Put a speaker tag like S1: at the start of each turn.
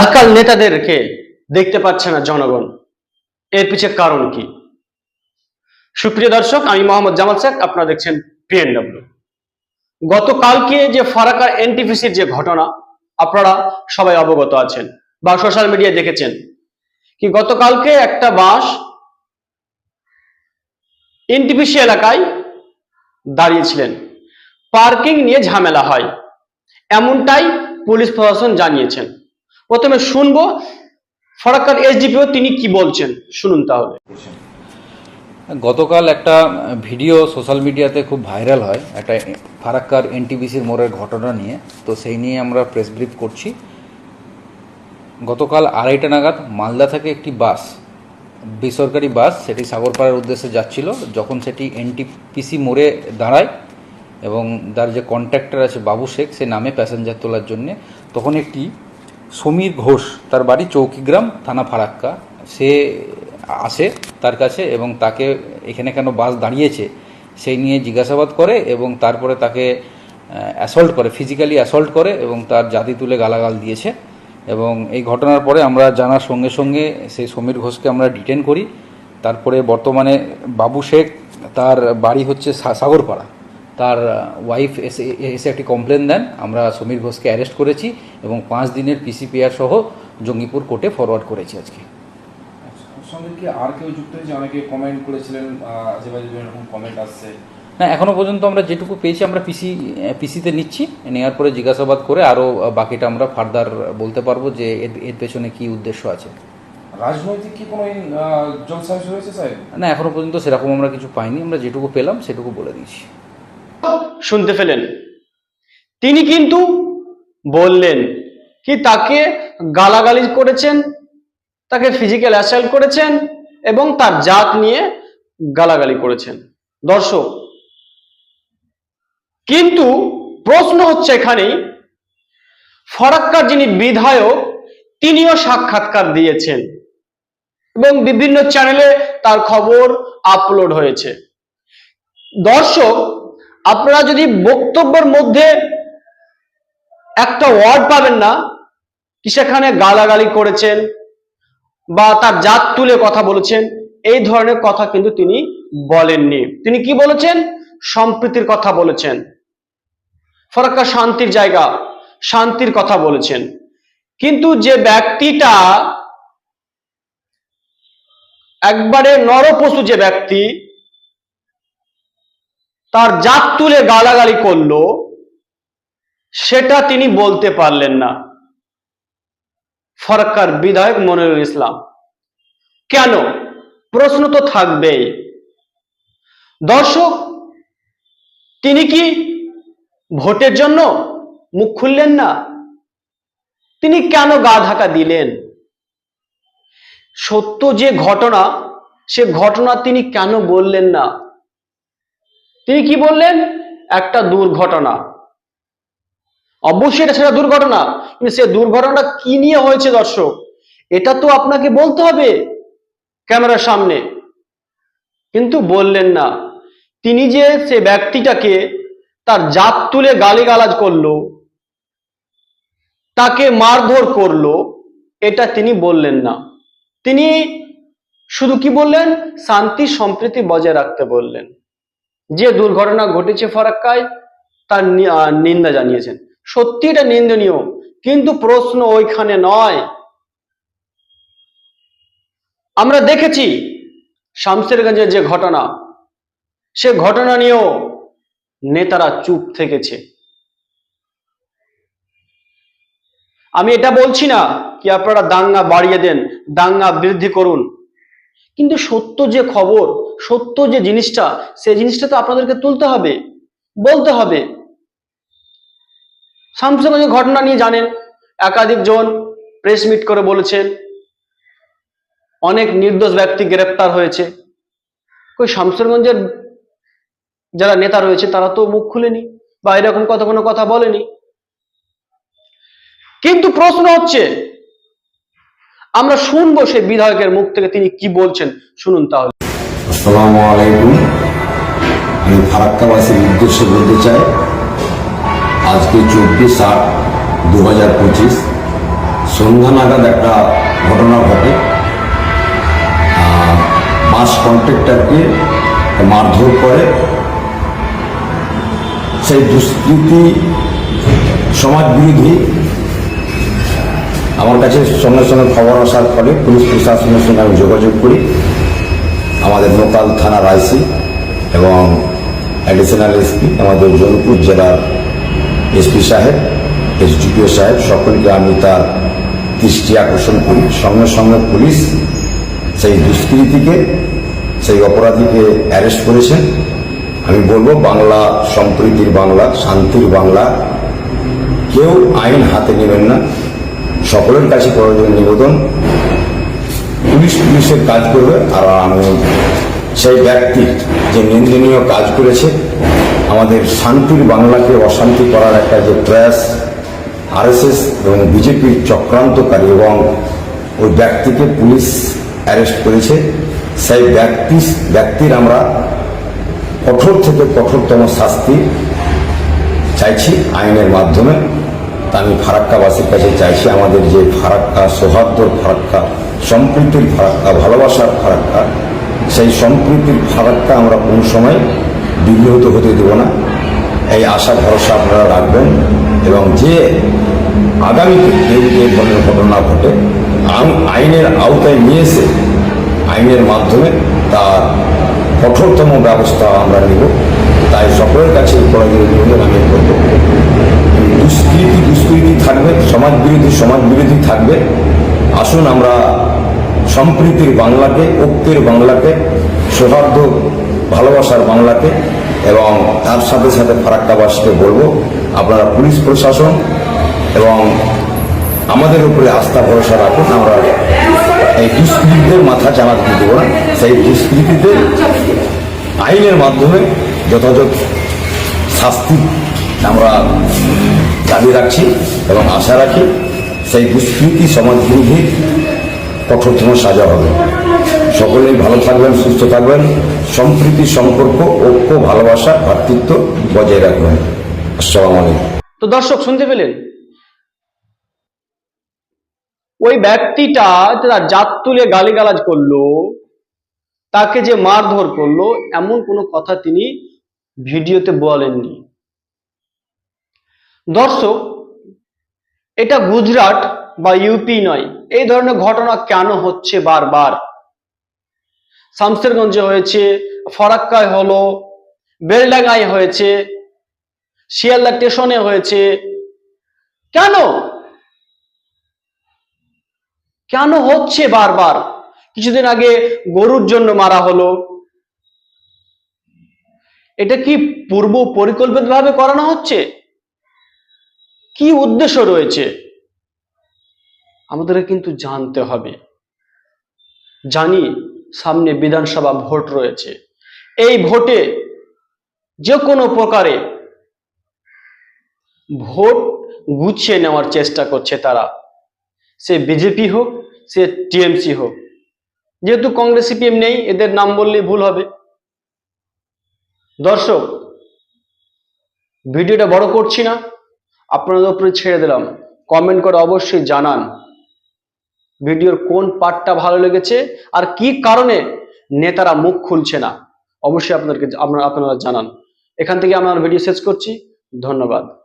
S1: আজকাল নেতাদেরকে দেখতে পাচ্ছে না জনগণ। এর পিছে কারণ কি? সুপ্রিয় দর্শক, আমি মোহাম্মদ জামাল শেখ, আপনারা দেখছেন পিএনডব্লিউ গতকালকে যে ফারাকা এনটিপিসির যে ঘটনা, আপনারা সবাই অবগত আছেন বা সোশ্যাল মিডিয়ায় দেখেছেন কি গতকালকে একটা বাস এনটিপিসি এলাকায় দাঁড়িয়েছিলেন। পার্কিং নিয়ে ঝামেলা হয়, এমনটাই পুলিশ প্রশাসন জানিয়েছেন। প্রথমে শুনব, ফরাক্কার এসডিপিও তিনি কি বলছেন? শুনুন তাহলে।
S2: গতকাল একটা ভিডিও সোশ্যাল মিডিয়াতে খুব ভাইরাল হয়, একটা ফারাক্কার এনটিবিসির মোড়ের ঘটনা নিয়ে। তো সেই নিয়ে আমরা প্রেস ব্রিফ করছি। গতকাল আড়াইটা নাগাদ মালদা থেকে একটি বাস, বেসরকারি বাস, সেটি সাগরপাড়ার উদ্দেশ্যে যাচ্ছিল। যখন সেটি এনটিপিসি মোড়ে দাঁড়ায় এবং তার যে কন্ট্রাক্টর আছে বাবু শেখ, সে নামে প্যাসেঞ্জার তোলার জন্যে, তখন একটি সমীর ঘোষ, তার বাড়ি চৌকিগ্রাম, থানা ফারাক্কা। সে আসে তার কাছে এবং তাকে এখানে কেন বাস দাঁড়িয়েছে, সেই নিয়ে জিজ্ঞাসাবাদ করে এবং তারপরে তাকে অ্যাসল্ট করে ফিজিক্যালি অ্যাসল্ট করে এবং তার জাতি তুলে গালাগাল দিয়েছে। এবং এই ঘটনার পরে আমরা জানার সঙ্গে সঙ্গে সেই সমীর ঘোষকে আমরা ডিটেন করি। তারপরে বর্তমানে বাবু শেখ, তার বাড়ি হচ্ছে সাগরপাড়া। তার ওয়াইফ এসে এসে একটি কমপ্লেন দেন। আমরা সমীর ঘোষকে অ্যারেস্ট করেছি এবং পাঁচ দিনের পিসিপিআর সহ জঙ্গিপুর কোর্টে ফরওয়ার্ড করেছি আজকে।
S3: ওর সঙ্গে কি আর কেউ যুক্ত হয়েছে? অনেকে কমেন্ট করেছিলেন আজেবাজে বিভিন্ন রকম কমেন্ট আসছে।
S2: না এখনও পর্যন্ত আমরা যেটুকু পেয়েছি আমরা পিসি পিসিতে নিচ্ছি। নেওয়ার পরে জিজ্ঞাসাবাদ করে আরও বাকিটা আমরা ফার্দার বলতে পারব যে এর পেছনে কি উদ্দেশ্য আছে।
S3: রাজনৈতিক কি কোনো জলসাজ হয়েছে স্যার
S2: না এখনও পর্যন্ত সেরকম আমরা কিছু পাইনি। আমরা যেটুকু পেলাম সেটুকু বলে দিয়েছি।
S1: শুনতে পেলেন। তিনি কিন্তু বললেন কি তাকে গালাগালি করেছেন, তাকে ফিজিক্যাল অ্যাসাল্ট করেছেন এবং তার জাত নিয়ে গালাগালি করেছেন। দর্শক, কিন্তু প্রশ্ন হচ্ছে এখানেই, ফরাক্কার যিনি বিধায়ক, তিনিও সাক্ষাৎকার দিয়েছেন এবং বিভিন্ন চ্যানেলে তার খবর আপলোড হয়েছে। দর্শক আপনারা যদি বক্তব্যের মধ্যে একটা ওয়ার্ড পাবেন না কি সেখানে গালাগালি করেছেন বা তার জাত তুলে কথা বলেছেন, এই ধরনের কথা কিন্তু তিনি বলেননি। তিনি কি বলেছেন? সম্প্রীতির কথা বলেছেন। ফরাক্কা শান্তির জায়গা, শান্তির কথা বলেছেন। কিন্তু যে ব্যক্তিটা একবারে নরপশু যে ব্যক্তি তার জাত তুলে গালাগালি করল, সেটা তিনি বলতে পারলেন না। ফরকার বিধায়ক মনিরুল ইসলাম, কেন? প্রশ্ন তো থাকবেই। দর্শক, তিনি কি ভোটের জন্য মুখ খুললেন না? তিনি কেন গা ঢাকা দিলেন? সত্য যে ঘটনা, সে ঘটনা তিনি কেন বললেন না? তিনি কি বললেন? একটা দুর্ঘটনা। অবশ্যই এটা সেটা দুর্ঘটনা, কিন্তু সে দুর্ঘটনাটা কি নিয়ে হয়েছে দর্শক? এটা তো আপনাকে বলতে হবে ক্যামেরার সামনে। কিন্তু বললেন না। তিনি যে সে ব্যক্তিটাকে তার জাত তুলে গালিগালাজ করল, তাকে মারধর করল, এটা তিনি বললেন না। তিনি শুধু কি বললেন? শান্তি সম্প্রীতি বজায় রাখতে বললেন। যে দুর্ঘটনা ঘটেছে ফরাক্কায়, তার নিন্দা জানিয়েছেন। সত্যি এটা নিন্দনীয়, কিন্তু প্রশ্ন ওইখানে নয়। আমরা দেখেছি শামসেরগঞ্জের যে ঘটনা, সে ঘটনা নিয়েও নেতারা চুপ থেকেছে। আমি এটা বলছি না কি আপনারা দাঙ্গা বাড়িয়ে দেন, দাঙ্গা বৃদ্ধি করুন। কিন্তু সত্য যে খবর, সত্য যে জিনিসটা, সেই জিনিসটা তো আপনাদেরকে তুলতে হবে, বলতে হবে। শামসুগঞ্জের ঘটনা নিয়ে জানেন, একাধিক জন প্রেস মিট করে বলেছেন, অনেক নির্দোষ ব্যক্তি গ্রেপ্তার হয়েছে। কই শামসুরগঞ্জের যারা নেতা রয়েছে, তারা তো মুখ খুলেনি বা এরকম কথা কোনো কথা বলেনি। কিন্তু প্রশ্ন হচ্ছে আমরা শুনব সেই বিধায়কের মুখ থেকে তিনি কি বলছেন। শুনুন তাহলে।
S4: আমি ফারাক্কাবাসীর উদ্দেশ্যে বলতে চাই, আজকে চব্বিশ আট দু হাজার পঁচিশ সন্ধ্যা নাগাদ একটা ঘটনা ঘটে। বাস কন্ট্রাক্টরকে মারধর করে। সেই দুষ্কৃতি সমাজ বিরোধী আমার কাছে সঙ্গে সঙ্গে খবর আসার ফলে পুলিশ প্রশাসনের সঙ্গে আমি যোগাযোগ করি। আমাদের লোকাল থানার আইসি এবং অ্যাডিশনাল এসপি আমাদের জৌনপুর জেলার এসপি সাহেব এসডিপিও সাহেব, সকলকে আমি তার দৃষ্টি আকর্ষণ করি। সঙ্গে সঙ্গে পুলিশ সেই দুষ্কৃতিকে, সেই অপরাধীকে অ্যারেস্ট করেছেন আমি বলব, বাংলা সম্প্রীতির বাংলা, শান্তির বাংলা, কেউ আইন হাতে নেবেন না। সকলের কাছে প্রয়োজন নিবেদন। পুলিশ পুলিশের কাজ করবে আর আমি সেই ব্যক্তি যে নিন্দনীয় কাজ করেছে, আমাদের শান্তির বাংলাকে অশান্তি করার একটা যে প্রয়াস, আরএসএস এবং বিজেপির চক্রান্তকারী এবং ওই ব্যক্তিকে পুলিশ অ্যারেস্ট করেছে, সেই ব্যক্তি, ব্যক্তির আমরা কঠোর থেকে কঠোরতম শাস্তি চাইছি আইনের মাধ্যমে। তা আমি ফারাক্কাবাসীর কাছে চাইছি। আমাদের যে ফারাক্কা, সৌহার্দ্যর ফারাক্কা, সম্প্রীতির ফারাক্কা, ভালোবাসার ফারাক্কা, সেই সম্প্রীতির ফারাক্কা আমরা কোনো সময় বিব্রত হতে দেব না। এই আশা, ভরসা আপনারা রাখবেন এবং যে আগামীতে কেউ যে ধরনের ঘটনা ঘটে আইন- আইনের আওতায় নিয়ে এসে আইনের মাধ্যমে তার কঠোরতম ব্যবস্থা আমরা নেব। তাই সকলের কাছে নিবেদন আমি করব। দুষ্কৃতি বিরোধী, সমাজ বিরোধী থাকবে। আসুন আমরা সম্প্রীতির বাংলাকে, ঐক্যের বাংলাকে, সৌহার্দ্য, ভালোবাসার বাংলাকে এবং তার সাথে সাথে ফারাক্কাবাসীকে বলব, আপনারা পুলিশ প্রশাসন এবং আমাদের উপরে আস্থা, ভরসা রাখুন, আমরা এই দুষ্কৃতীদের মাথা চামাতে দেবো না। সেই দুষ্কৃতীদের আইনের মাধ্যমে যথাযথ শাস্তি আমরা দাবি রাখছি এবং আশা রাখি সেই দুষ্কৃতি সমাজ বিরোধী কঠোরতম সাজা হবে। সকলেই ভালো থাকবেন, সুস্থ থাকবেন। সম্প্রীতি, সম্পর্ক, ঐক্য, ভালোবাসা ভ্রাতৃত্ব বজায় রাখবেন। আসসালামু আলাইকুম।
S1: তো দর্শক, শুনতে পেলেন? ওই ব্যক্তিটা তার জাত তুলে গালিগালাজ করল, তাকে যে মারধর করল, এমন কোনো কথা তিনি ভিডিওতে বলেননি। দর্শক, এটা গুজরাট বা ইউপি নয়। এই ধরনের ঘটনা কেন হচ্ছে বারবার? শামসেরগঞ্জে হয়েছে, ফরাক্কায় হলো, বেলডাঙ্গায় হয়েছে, শিয়ালদা স্টেশনে হয়েছে। কেন? কেন হচ্ছে বারবার? কিছুদিন আগে গরুর জন্য মারা হলো। এটা কি পূর্ব পরিকল্পিতভাবে করানো হচ্ছে? কি উদ্দেশ্য রয়েছে? আমাদের কিন্তু জানতে হবে। জানি সামনে বিধানসভা ভোট রয়েছে। এই ভোটে যে কোনো প্রকারে ভোট গুছিয়ে নেওয়ার চেষ্টা করছে তারা। সে বিজেপি হোক, সে টিএমসি হোক। যেহেতু কংগ্রেস, সিপিএম নেই, এদের নাম বললেই ভুল হবে। দর্শক, ভিডিওটা বড় করছি না। আপনাদের উপরে ছেড়ে দিলাম। কমেন্ট করে অবশ্যই জানান। ভিডিওর কোন পার্টটা ভালো লেগেছে আর কি কারণে নেতারা মুখ খুলছে না? অবশ্যই আপনাদেরকে, আপনারা আপনারা জানান। এখান থেকে আমরা ভিডিও শেষ করছি। ধন্যবাদ।